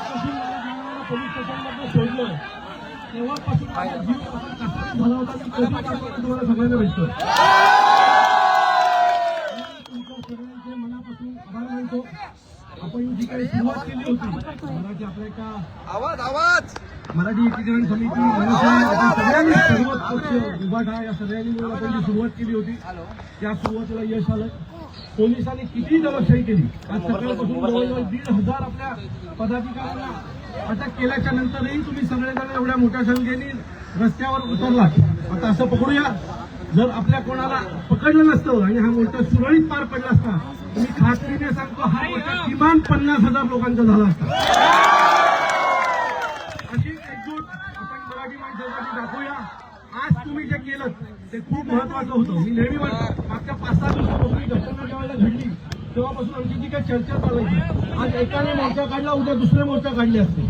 Police स्टेशनमध्ये सोडलं तेव्हापासून माझा जीव असा कसा झाला होता की कधी आपण तुम्हाला सगळ्यांना भेटतो तुमच्या सगळ्यांचे मनापासून आभार मानतो आपण जी काही सुरुवात केली होती मराठी आपल्या एका आवाज आवाज मराठी एकीकरण समिती सगळ्यांनी सर्वच पक्ष उभाठा या सगळ्यांनी मिळून आपण जी सुरुवात केली होती त्या सुरुवातीला यश आलं. पोलिसांनी किती दमशाही केली आज सकाळपासून जवळजवळ दीड हजार आपल्या पदाधिकाऱ्यांना अटक केल्याच्या नंतरही तुम्ही सगळेजण एवढ्या मोठ्या संख्येने रस्त्यावर उतरलात आता असं पकडूया. जर आपल्या कोणाला पकडलं नसतं आणि हा मोर्चा सुरळीत पार पडला असता मी खात्रीने सांगतो हा मोर्चा किमान पन्नास हजार लोकांचा झाला असता. अशी एकजूट आपण मराठी माणसासाठी दाखवूया. आज तुम्ही जे केलं ते खूप महत्वाचं होतं. मी नेहमी म्हणतो मागच्या पाच सहा दिवसापासून ही घटना ज्यावेळेला घडली तेव्हापासून आमची जी काही चर्चा चालायची आज एकाने मोर्चा काढला उद्या दुसरे मोर्चा काढले असते.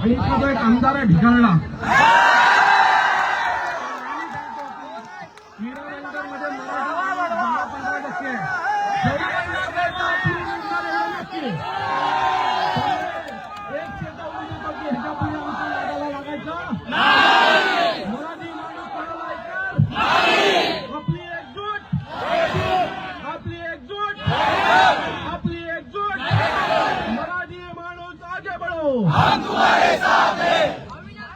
आणि इथला एक आमदार आहे ढिगाळला मध्ये मराठी दहा पंधरा टक्के आहे. जरी आपण निघणार एवढं नक्की आहे. एक शेता उभी होती, ह्याच्या पुढे आमच्या नादाला लागायचं मराठी माणूस कोणाला ऐकल आपली एकजूट आपली एकजूट आपली एकजूट मराठी माणूस आगे बढो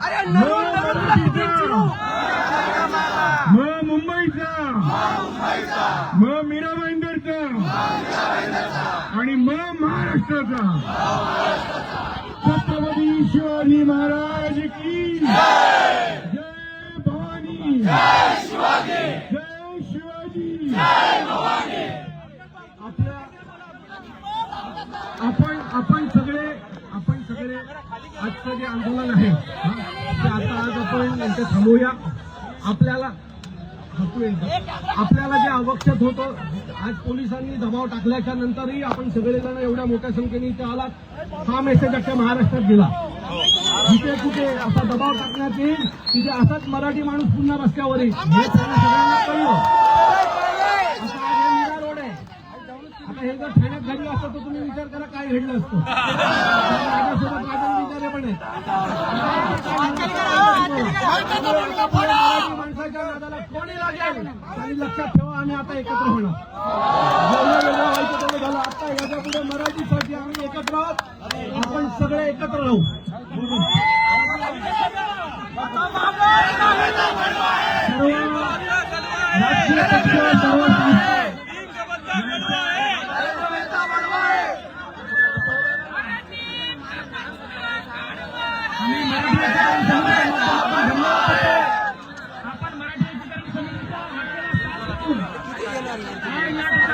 अरे म मराठीचा म मुंबईचा म मीरा भाईंदरचा आणि म महाराष्ट्राचा छत्रपती शिवाजी महाराज की जय। भवानी। जय शिवाजी। आपल्या आपण आपण सगळे आपण सगळे आजचं जे आंदोलन आहे ते आता आज आपण यांचं थांबूया. आपल्याला आपल्याला जे आवश्यक होतं आज पोलिसांनी दबाव टाकल्याच्या नंतरही आपण सगळेजण एवढ्या मोठ्या संख्येने इथे आलात. हा मेसेज अख्ख्या महाराष्ट्रात गेला. जिथे कुठे असा दबाव टाकण्यात येईल तिथे असाच मराठी माणूस पुन्हा रस्त्यावर येईल हे सगळ्यांना कळलं. रोड आहे आता हे जर ठाण्यात घडलं असतं तर तुम्ही विचार करा काय घडलं असतं. माझ्यासोबत माझ्या विचारे पण आहे. कोणी लागेल? आणि लक्षात ठेवा आम्ही आता एकत्र होणार. आता याच्यापुढे मराठीसाठी आम्ही एकत्र आहोत. आपण सगळे एकत्र राहू. आम्ही मराठी Yeah.